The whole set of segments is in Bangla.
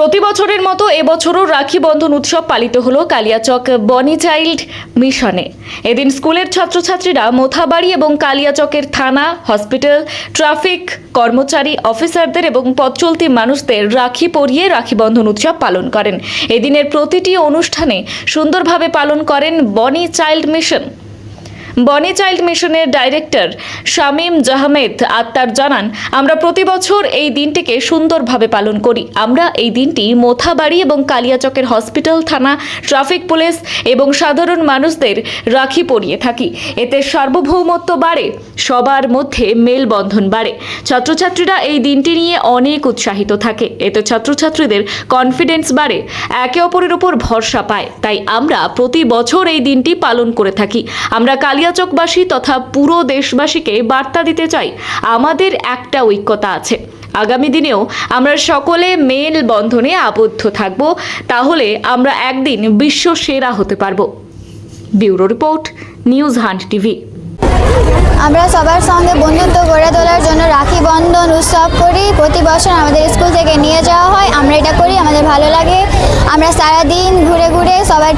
প্রতি বছরের মতো এবছরও রাখি বন্ধন উৎসব পালিত হলো কালিয়াচক বনি চাইল্ড মিশনে। এদিন স্কুলের ছাত্রছাত্রীরা মোথাবাড়ি এবং কালিয়াচকের থানা, হসপিটাল, ট্রাফিক কর্মচারী, অফিসারদের এবং পথচলতি মানুষদের রাখি পরিয়ে রাখি বন্ধন উৎসব পালন করেন। এদিনের প্রতিটি অনুষ্ঠানে সুন্দরভাবে পালন করেন Bonny child mission. Bonny child মিশনের ডাইরেক্টর শামীম জাহমেদ আত্মার জানান, আমরা প্রতি বছর এই দিনটিকে সুন্দরভাবে পালন করি। আমরা এই দিনটি মোথাবাড়ি এবং কালিয়াচকের হসপিটাল, থানা, ট্রাফিক পুলিশ এবং সাধারণ মানুষদের রাখি পরিয়ে থাকি। এতে সার্বভৌমত্ব বাড়ে, সবার মধ্যে মেলবন্ধন বাড়ে। ছাত্রছাত্রীরা এই দিনটি নিয়ে অনেক উৎসাহিত থাকে। এতে ছাত্রছাত্রীদের কনফিডেন্স বাড়ে, একে অপরের উপর ভরসা পায়। তাই আমরা প্রতি বছর এই দিনটি পালন করে থাকি। আমরা কালিয়াচকবাসী তথা পুরো দেশবাসীকে বার্তা দিতে চাই, আমাদের একটা ঐক্যতা আছে। আগামী দিনেও আমরা সকলে মেল বন্ধনে আবদ্ধ থাকব, তাহলে আমরা একদিন বিশ্ব সেরা হতে পারব। Bureau report, news hunt TV. আমরা সবার সঙ্গে বন্ধুত্ব বন্ধন উৎসব করি। প্রতি বছর আমাদের স্কুল থেকে নিয়ে যাওয়া হয়। আমরা এটা করি, আমাদের ভালো লাগে। আমরা সারাদিন ঘুরে ঘুরে সবার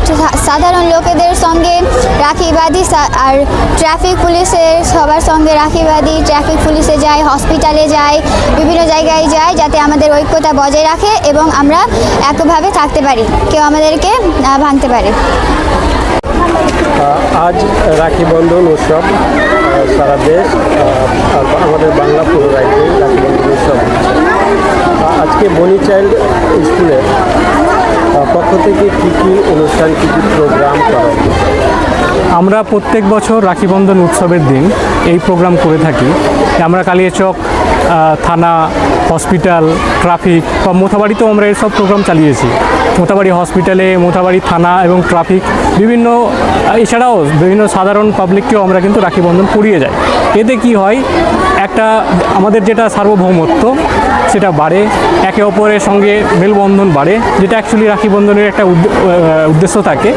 সাধারণ লোকেদের সঙ্গে রাখি বাঁধি। আর ট্রাফিক পুলিশের সবার সঙ্গে রাখি বাঁধি। ট্রাফিক পুলিশে যাই হসপিটালে যাই, বিভিন্ন জায়গায় যাই যাতে আমাদের ঐক্যতা বজায় রাখে এবং আমরা একভাবে থাকতে পারি। কেউ আমাদেরকে ভাঙতে পারে। আজ রাখি বন্ধন উৎসব। সারা দেশ আমাদের বাংলা পুরো রাজ্যে উৎসব আজকে বনি চাইল্ড স্কুলের আহ, পক্ষ থেকে কী কী অনুষ্ঠান কী কী প্রোগ্রাম করা আমরা প্রত্যেক বছর রাখিবন্ধন উৎসবের দিন এই প্রোগ্রাম করে থাকি। আমরা কালিয়াচক থানা হসপিটাল ট্রাফিক বা মোথাবাড়িতেও আমরা এসব প্রোগ্রাম চালিয়েছি। মোথাবাড়ি হসপিটালে মোথাবাড়ি থানা এবং ট্রাফিক বিভিন্ন এছাড়াও বিভিন্ন সাধারণ পাবলিককেও আমরা কিন্তু রাখি বন্ধন পরিয়ে যাই এতে কি হয়, একটা আমাদের যেটা সার্বভৌমত্ব, সেটা বাড়ে, একে অপরের সঙ্গে মেলবন্ধন বাড়ে, যেটা অ্যাকচুয়ালি রাখি বন্ধনের একটা উদ্দে- উদ্দেশ্য থাকে।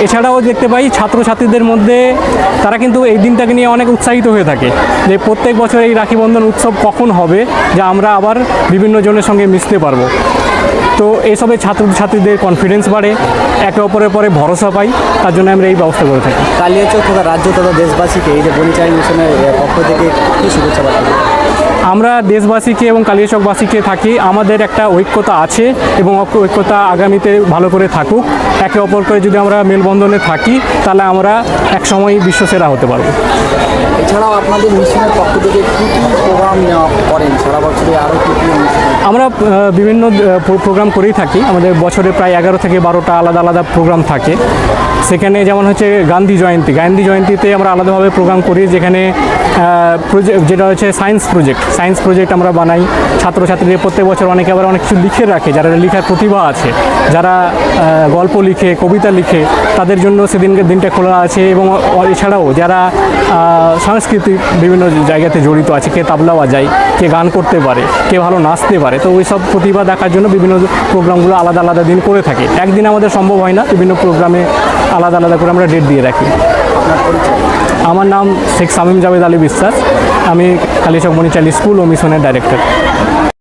এছাড়াও দেখতে পাই, ছাত্রছাত্রীদের মধ্যে তারা কিন্তু এই দিনটাকে নিয়ে অনেক উৎসাহিত হয়ে থাকে, যে প্রত্যেক বছর এই রাখি বন্ধন উৎসব কখন হবে, যে আমরা আবার বিভিন্ন জনের সঙ্গে মিশতে পারব। তো এইসবের ছাত্র ছাত্রীদের কনফিডেন্স বাড়ে, একে অপরের পরে ভরসা পাই, তার জন্য আমরা এই ব্যবস্থা করে থাকি কালিয়াচক তথা রাজ্য তথা দেশবাসীকে এই যে বনিচাই মিশনের পক্ষ থেকে কী শুভেচ্ছা দেবেন? আমরা দেশবাসীকে এবং কালিয়াচকবাসীকে থাকি আমাদের একটা ঐক্যতা আছে এবং ঐক্য- ঐক্যতা আগামীতে ভালো করে থাকুক। একে অপরকে যদি আমরা মেলবন্ধনে থাকি তাহলে আমরা একসময় বিশ্বসেরা হতে পারব। এছাড়াও আপনাদের মিশনের পক্ষ থেকে কী কী প্রোগ্রাম নেওয়া করেন? সারা বছরে আরও কী কী আমরা বিভিন্ন প্রোগ্রাম করেই থাকি। আমাদের বছরে প্রায় এগারো থেকে বারোটা আলাদা আলাদা প্রোগ্রাম থাকে। সেখানে যেমন হচ্ছে গান্ধী জয়ন্তী। গান্ধী জয়ন্তীতে আমরা আলাদাভাবে প্রোগ্রাম করি যেখানে প্রজেক্ট যেটা হচ্ছে সায়েন্স প্রজেক্ট সায়েন্স প্রজেক্ট আমরা বানাই। ছাত্রছাত্রীদের প্রত্যেক বছর অনেকে আবার অনেক কিছু লিখে রাখে, যারা লেখার প্রতিভা আছে, যারা গল্প লিখে, কবিতা লিখে, তাদের জন্য সেদিনকে দিনটা খোলা আছে এবং এছাড়াও যারা সাংস্কৃতিক বিভিন্ন জায়গাতে জড়িত আছে, কে তাবলা বাজায়, কে গান করতে পারে, কে ভালো নাচতে পারে, তো ওই সব প্রতিভা দেখার জন্য বিভিন্ন প্রোগ্রামগুলো আলাদা আলাদা দিন করে থাকে। একদিন আমাদের সম্ভব হয় না, বিভিন্ন প্রোগ্রামে আলাদা আলাদা করে আমরা ডেট দিয়ে রাখি। আমার নাম শেখ সামিম জাভেদ আলী বিশ্বাস। আমি কালীচকমণি চাল স্কুল ও মিশনের ডাইরেক্টর